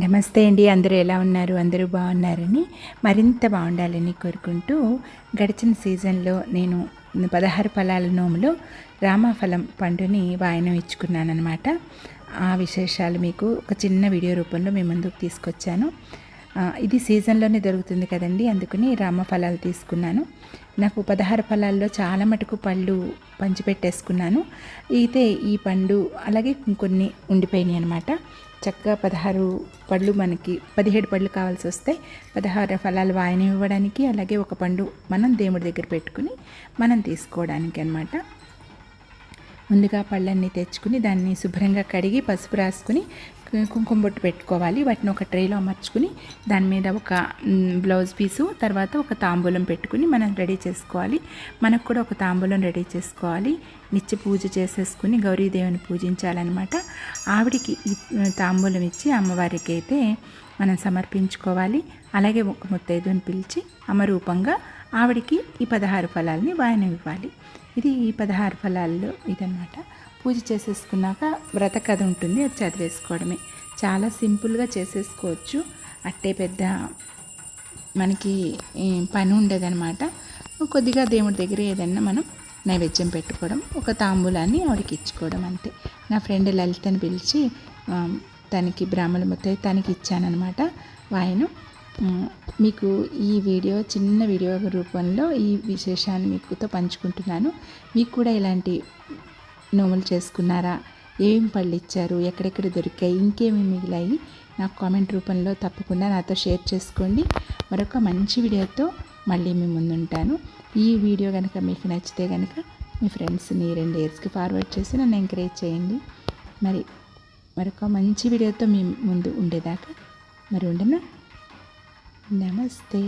నమస్తే అండి అందరూ ఎలా ఉన్నారు? అందరూ బాగున్నారని మరింత బాగుండాలని కోరుకుంటూ గడిచిన సీజన్లో నేను పదహారు ఫలాల నోములో రామాఫలం పండుని వాయనం ఇచ్చుకున్నానమాట ఆ విశేషాలు మీకు ఒక చిన్న వీడియో రూపంలో మీ ముందుకు తీసుకొచ్చాను. ఇది సీజన్లోనే దొరుకుతుంది కదండి అందుకని రామఫలాలు తీసుకున్నాను. నాకు పదహారు ఫలాల్లో చాలా మటుకు పళ్ళు పంచిపెట్టేసుకున్నాను. అయితే ఈ పండు అలాగే ఇంకొన్ని ఉండిపోయినాయి అనమాట చక్కగా పదహారు పళ్ళు మనకి పదిహేడు పళ్ళు కావాల్సి వస్తే పదహారు ఫలాలు వాయన ఇవ్వడానికి అలాగే ఒక పండు మనం దేవుడి దగ్గర పెట్టుకుని మనం తీసుకోవడానికి అనమాట ముందుగా పళ్ళన్నీ తెచ్చుకుని దాన్ని శుభ్రంగా కడిగి పసుపు రాసుకుని కుంకుమ బొట్టు పెట్టుకోవాలి. వాటిని ఒక ట్రేలో అమర్చుకుని దాని మీద ఒక బ్లౌజ్ పీసు తర్వాత ఒక తాంబూలం పెట్టుకుని మనం రెడీ చేసుకోవాలి. మనకు కూడా ఒక తాంబూలం రెడీ చేసుకోవాలి. నిత్య పూజ చేసేసుకుని గౌరీదేవిని పూజించాలన్నమాట. ఆవిడికి ఈ తాంబూలం ఇచ్చి అమ్మవారికి అయితే మనం సమర్పించుకోవాలి. అలాగే ఒక ముత్తైదుని పిలిచి అమరూపంగా ఆవిడికి ఈ పదహారు ఫలాల్ని వాయనం ఇవ్వాలి ఇది ఈ పదహారు ఫలాల్లో ఇదన్నమాట. పూజ చేసేసుకున్నాక వ్రత కథ ఉంటుంది అది చదివేసుకోవడమే. చాలా సింపుల్గా చేసేసుకోవచ్చు. అట్టే పెద్ద మనకి పని ఉండదనమాట కొద్దిగా దేవుడి దగ్గర ఏదన్నా మనం నైవేద్యం పెట్టుకోవడం ఒక తాంబూలాన్ని ఆవిడకి ఇచ్చుకోవడం అంతే. నా ఫ్రెండ్ లలితని పిలిచి తనకి బ్రాహ్మణ ముత్తై తనకి ఇచ్చానమాట వాయను మీకు ఈ వీడియో చిన్న వీడియో రూపంలో ఈ విశేషాన్ని మీకుతో పంచుకుంటున్నాను. మీకు కూడా ఇలాంటి నోములు చేసుకున్నారా? ఏం పళ్ళు ఇచ్చారు? ఎక్కడెక్కడ దొరికాయి? ఇంకేమి మిగిలాయి? నాకు కామెంట్ రూపంలో తప్పకుండా నాతో షేర్ చేసుకోండి. మరొక మంచి వీడియోతో మళ్ళీ మీ ముందుంటాను. ఈ వీడియో కనుక మీకు నచ్చితే కనుక మీ ఫ్రెండ్స్ని రెండు ఇయర్స్కి ఫార్వర్డ్ చేసి నన్ను ఎంకరేజ్ చేయండి. మరి మరొక మంచి వీడియోతో మీ ముందు ఉండేదాకా మరి ఉండనా నమస్తే.